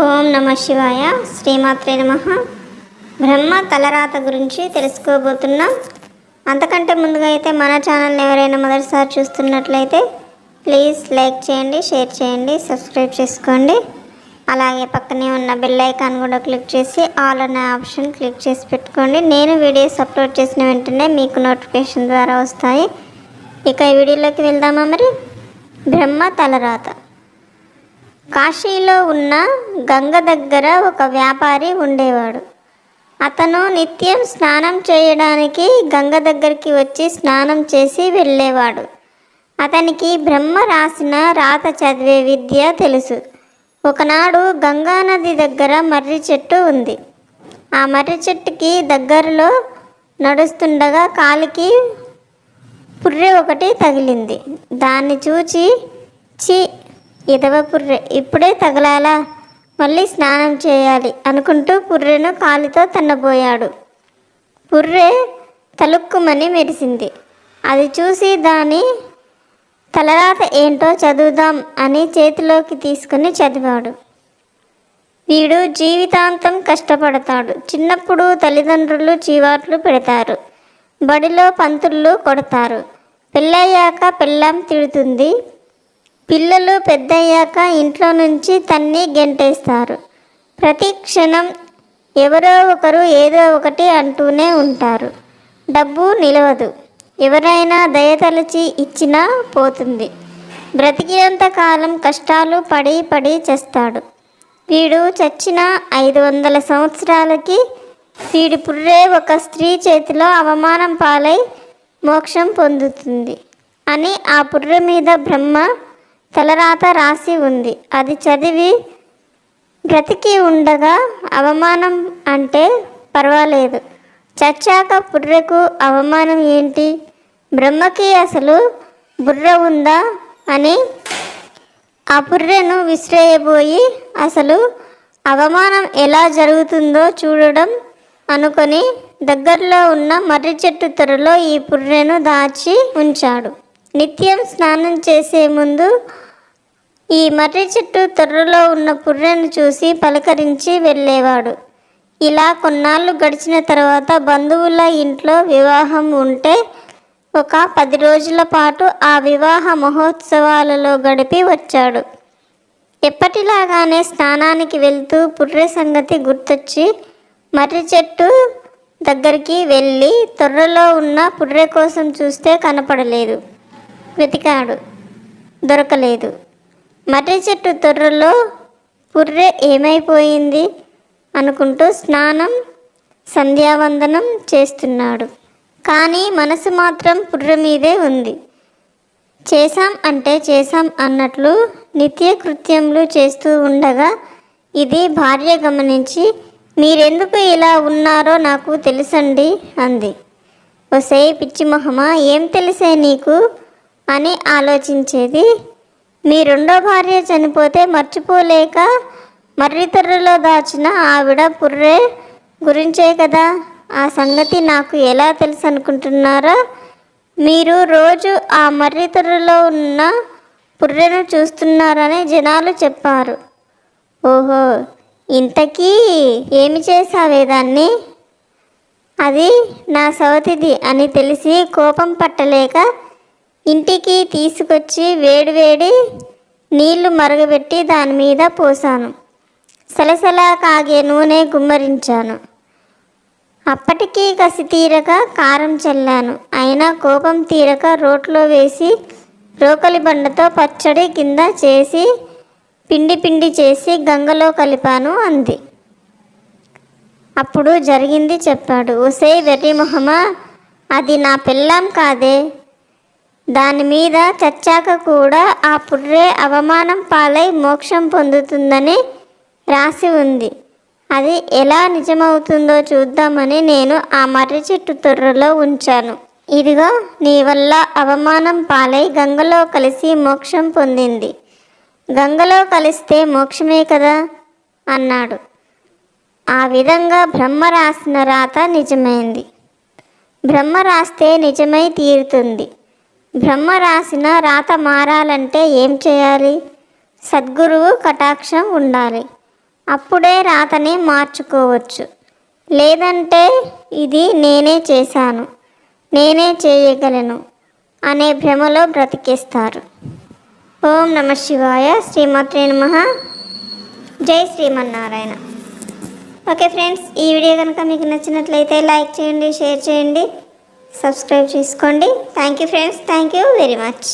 ఓం నమ శివాయ. శ్రీమాత్రే నమ. బ్రహ్మ తలరాత గురించి తెలుసుకోబోతున్నాం. అంతకంటే ముందుగా అయితే మన ఛానల్ని ఎవరైనా మొదటిసారి చూస్తున్నట్లయితే ప్లీజ్ లైక్ చేయండి షేర్ చేయండి సబ్స్క్రైబ్ చేసుకోండి. అలాగే పక్కనే ఉన్న బెల్ ఐకాన్ కూడా క్లిక్ చేసి ఆల్ అనే ఆప్షన్ క్లిక్ చేసి పెట్టుకోండి. నేను వీడియోస్ అప్లోడ్ చేసిన వెంటనే మీకు నోటిఫికేషన్ ద్వారా వస్తాయి. ఇక ఈ వీడియోలోకి వెళ్దామా మరి? బ్రహ్మ తలరాత. కాశీలో ఉన్న గంగ దగ్గర ఒక వ్యాపారి ఉండేవాడు. అతను నిత్యం స్నానం చేయడానికి గంగ దగ్గరికి వచ్చి స్నానం చేసి వెళ్ళేవాడు. అతనికి బ్రహ్మ రాసిన రాత చదివే విద్య తెలుసు. ఒకనాడు గంగా నది దగ్గర మర్రి చెట్టు ఉంది. ఆ మర్రి చెట్టుకి దగ్గరలో నడుస్తుండగా కాలికి పుర్రె ఒకటి తగిలింది. దాన్ని చూచి చి ఇదవ పుర్రె. ఇప్పుడే తగలాలా? మళ్ళీ స్నానం చేయాలి అనుకుంటూ పుర్రెను కాలితో తన్నబోయాడు. పుర్రె తలుక్కుమని మెరిసింది. అది చూసి దాని తలరాత ఏంటో చదువుదాం అని చేతిలోకి తీసుకుని చదివాడు. వీడు జీవితాంతం కష్టపడతాడు. చిన్నప్పుడు తల్లిదండ్రులు చీవాట్లు పెడతారు. బడిలో పంతుళ్ళు కొడతారు. పెళ్ళయ్యాక పెళ్ళాం తిడుతుంది. పిల్లలు పెద్దయ్యాక ఇంట్లో నుంచి తన్ని గెంటేస్తారు. ప్రతి క్షణం ఎవరో ఒకరు ఏదో ఒకటి అంటూనే ఉంటారు. డబ్బు నిలవదు. ఎవరైనా దయతలచి ఇచ్చినా పోతుంది. బ్రతికినంత కాలం కష్టాలు పడి పడి చేస్తాడు. వీడు చచ్చిన ఐదు వందల సంవత్సరాలకి వీడి పుర్రే ఒక స్త్రీ చేతిలో అవమానం పాలై మోక్షం పొందుతుంది అని ఆ పుర్రె మీద బ్రహ్మ తలరాత రాసి ఉంది. అది చదివి బ్రతికి ఉండగా అవమానం అంటే పర్వాలేదు. చచ్చాక బుర్రకు అవమానం ఏంటి? బ్రహ్మకి అసలు బుర్ర ఉందా అని ఆ బుర్రెను విసిరేయబోయి అసలు అవమానం ఎలా జరుగుతుందో చూడడం అనుకొని దగ్గరలో ఉన్న మర్రి చెట్టు తెరలో ఈ బుర్రెను దాచి ఉంచాడు. నిత్యం స్నానం చేసే ముందు ఈ మర్రి చెట్టు తొర్రలో ఉన్న పుర్రెను చూసి పలకరించి వెళ్ళేవాడు. ఇలా కొన్నాళ్ళు గడిచిన తర్వాత బంధువుల ఇంట్లో వివాహం ఉంటే ఒక పది రోజుల పాటు ఆ వివాహ మహోత్సవాలలో గడిపి వచ్చాడు. ఎప్పటిలాగానే స్నానానికి వెళ్తూ పుర్రె సంగతి గుర్తొచ్చి మర్రి చెట్టు దగ్గరికి వెళ్ళి తొర్రలో ఉన్న పుర్రె కోసం చూస్తే కనపడలేదు. వెతికాడు దొరకలేదు. మర్రి చెట్టు తొర్రలో పుర్రె ఏమైపోయింది అనుకుంటూ స్నానం సంధ్యావందనం చేస్తున్నాడు. కానీ మనసు మాత్రం పుర్రె మీదే ఉంది. చేశాం అంటే చేశాం అన్నట్లు నిత్య కృత్యములు చేస్తూ ఉండగా ఇది భార్య గమనించి మీరెందుకు ఇలా ఉన్నారో నాకు తెలుసండి అంది. ఒసే పిచ్చి మొహమా ఏం తెలిసే నీకు? అని ఆలోచించేది. మీ రెండో భార్య చనిపోతే మర్చిపోలేక మర్రితర్రలో దాచిన ఆవిడ పుర్రే గురించే కదా. ఆ సంగతి నాకు ఎలా తెలుసు అనుకుంటున్నారా మీరు రోజు ఆ మర్రితర్రలో ఉన్న పుర్రెను చూస్తున్నారని జనాలు చెప్పారు. ఓహో ఇంతకీ ఏమి చేసావే దాన్ని? అది నా సవతిది అని తెలిసి కోపం పట్టలేక ఇంటికి తీసుకొచ్చి వేడివేడి నీళ్ళు మరగబెట్టి దాని మీద పోసాను. సలసలా కాగే నూనె గుమ్మరించాను. అప్పటికీ కసి తీరక కారం చల్లాను. అయినా కోపం తీరక రోట్లో వేసి రోకలి బండతో పచ్చడి కింద చేసి పిండి పిండి చేసి గంగలో కలిపాను అంది. అప్పుడు జరిగింది చెప్పాడు. ఒసే వెర్రి మొహమా అది నా పెళ్ళాం కాదే. దాని మీద చచ్చాక కూడా ఆ పుర్రె అవమానం పాలై మోక్షం పొందుతుందని రాసి ఉంది. అది ఎలా నిజమవుతుందో చూద్దామని నేను ఆ మర్రి చెట్టు తొర్రలో ఉంచాను. ఇదిగో నీ వల్ల అవమానం పాలై గంగలో కలిసి మోక్షం పొందింది. గంగలో కలిస్తే మోక్షమే కదా? అన్నాడు. ఆ విధంగా బ్రహ్మ రాసిన రాత నిజమైంది. బ్రహ్మ రాస్తే నిజమై తీరుతుంది. బ్రహ్మ రాసిన రాత మారాలంటే ఏం చేయాలి? సద్గురువు కటాక్షం ఉండాలి. అప్పుడే రాతని మార్చుకోవచ్చు. లేదంటే ఇది నేనే చేశాను నేనే చేయగలను అనే భ్రమలో బ్రతికేస్తారు. ఓం నమ శివాయ శ్రీమాత్రే నమ. జై శ్రీమన్నారాయణ. ఓకే ఫ్రెండ్స్ ఈ వీడియో కనుక మీకు నచ్చినట్లయితే లైక్ చేయండి షేర్ చేయండి. సబ్స్క్రైబ్ చేసుకోండి. Thank you friends thank you very much